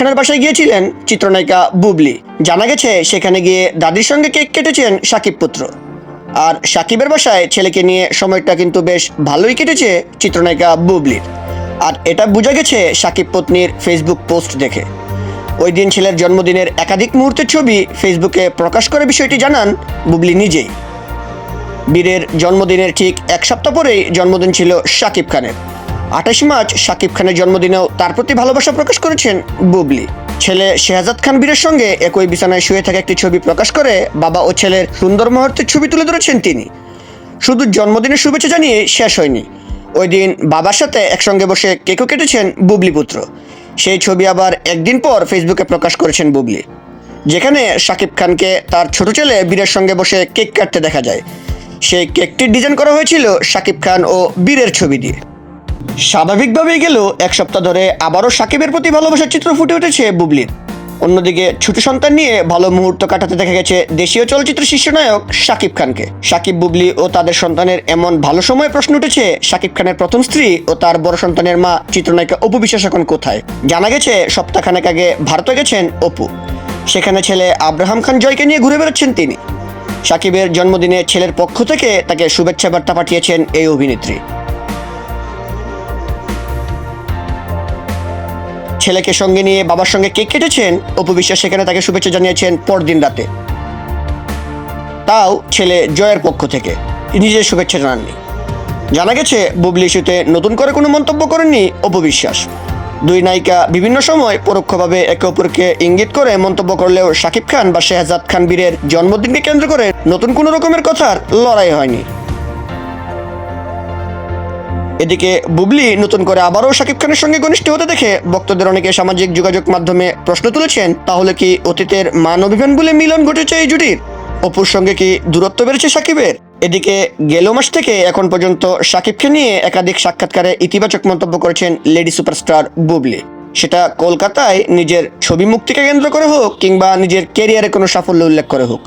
খানের বাসায় গিয়েছিলেন চিত্রনায়িকা বুবলি। জানা গেছে সেখানে গিয়ে দাদির সঙ্গে কেক কেটেছেন সাকিব পুত্র। আর সাকিবের বাসায় ছেলেকে নিয়ে সময়টা কিন্তু বেশ ভালোই কেটেছে চিত্রনায়িকা বুবলির। আর এটা বোঝা গেছে সাকিব পত্নীর ফেসবুক পোস্ট দেখে। ওই দিন ছেলের জন্মদিনের একাধিক মুহূর্তের ছবি ফেসবুকে প্রকাশ করে বিষয়টি জানান বুবলি নিজেই। বীরের জন্মদিনের ঠিক এক সপ্তাহ পরেই জন্মদিন ছিল সাকিব খানের। আঠাশ মার্চ শাকিব খানের জন্মদিনেও তার প্রতি ভালোবাসা প্রকাশ করেছেন বুবলি। ছেলে শেহজাদ খান বীরের সঙ্গে একই বিছানায় শুয়ে থাকা একটি ছবি প্রকাশ করে, বাবা ও ছেলের সুন্দর মুহূর্তের ছবি তুলে ধরেছেন তিনি। শুধু জন্মদিনের শুভেচ্ছা জানিয়ে শেষ হয়নি। ওই দিন বাবার সাথে একসঙ্গে বসে কেকও কেটেছেন বুবলি পুত্র। সেই ছবি আবার একদিন পর ফেসবুকে প্রকাশ করেছেন বুবলি। যেখানে শাকিব খানকে তার ছোট ছেলে বীরের সঙ্গে বসে কেক কাটতে দেখা যায়। সেই কেকটির ডিজাইন করা হয়েছিল শাকিব খান ও বীরের ছবি দিয়ে। স্বাভাবিকভাবেই গেল এক সপ্তাহ ধরে আবারও সাকিবের প্রতি ভালোবাসার চিত্র ফুটে উঠেছে বুবলির। অন্যদিকে ছোট সন্তান নিয়ে ভালো মুহূর্ত কাটাতে দেখা গেছে দেশীয় চলচ্চিত্র শীর্ষনায়ক শাকিব খানকে। শাকিব, বুবলি ও তাদের সন্তানের এমন ভালো সময় প্রশ্ন উঠেছে শাকিব খানের প্রথম স্ত্রী ও তার বড় সন্তানের মা চিত্রনায়িকা অপু বিশ্বাস এখন কোথায়? জানা গেছে সপ্তাহখানেক আগে ভারতে গেছেন অপু। সেখানে ছেলে আব্রাহাম খান জয়কে নিয়ে ঘুরে বেড়াচ্ছেন তিনি। সাকিবের জন্মদিনে ছেলের পক্ষ থেকে তাকে শুভেচ্ছা বার্তা পাঠিয়েছেন এই অভিনেত্রী। ছেলেকে সঙ্গে নিয়ে বাবার সঙ্গে কেক কেটেছেন? অপু বিশ্বাস সেখানে তাকে শুভেচ্ছা জানিয়েছেন পরদিন রাতে। তাও ছেলে জয়ের পক্ষ থেকে। নিজের শুভেচ্ছা জানাননি। জানা গেছে, বুবলি ইস্যুতে নতুন করে কোনো মন্তব্য করেননি অপু বিশ্বাস। দুই নায়িকা বিভিন্ন সময় পরোক্ষভাবে একে অপরকে ইঙ্গিত করে মন্তব্য করলেও শাকিব খান বা শেহজাদ খান বীরের জন্মদিনকে কেন্দ্র করে নতুন কোনো রকমের কথার লড়াই হয়নি। এদিকে বুবলি নতুন করে আবারও শাকিব খানের সঙ্গে ঘনিষ্ঠ হতে দেখে ভক্তদের অনেকে সামাজিক যোগাযোগ মাধ্যমে প্রশ্ন তুলেছেন, তাহলে কি অতীতের মান অভিমান বলে মিলন ঘটেছে এই জুটির? অপুর সঙ্গে কি দূরত্ব বেড়েছে সাকিবের? এদিকে গেল মাস থেকে এখন পর্যন্ত সাকিবকে নিয়ে একাধিক সাক্ষাৎকারে ইতিবাচক মন্তব্য করেছেন লেডি সুপারস্টার বুবলি। সেটা কলকাতায় নিজের ছবি মুক্তিকে কেন্দ্র করে হোক কিংবা নিজের ক্যারিয়ারে কোনো সাফল্য উল্লেখ করে হোক।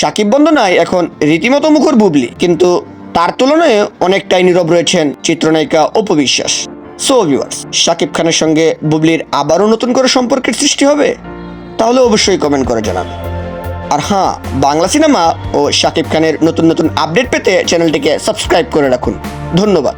সাকিব বন্দনায় এখন রীতিমতো মুখর বুবলি, কিন্তু তার তুলনায় অনেকটাই নীরব রয়েছেন চিত্রনায়িকা অপবিশ্বাস সো ভিউয়ার্স শাকিব খানের সঙ্গে বুবলির আবারও নতুন করে সম্পর্কের সৃষ্টি হবে? তাহলে অবশ্যই কমেন্ট করে জানাবেন আর হ্যাঁ বাংলা সিনেমা ও শাকিব খানের নতুন নতুন আপডেট পেতে চ্যানেলটিকে সাবস্ক্রাইব করে রাখুন। ধন্যবাদ।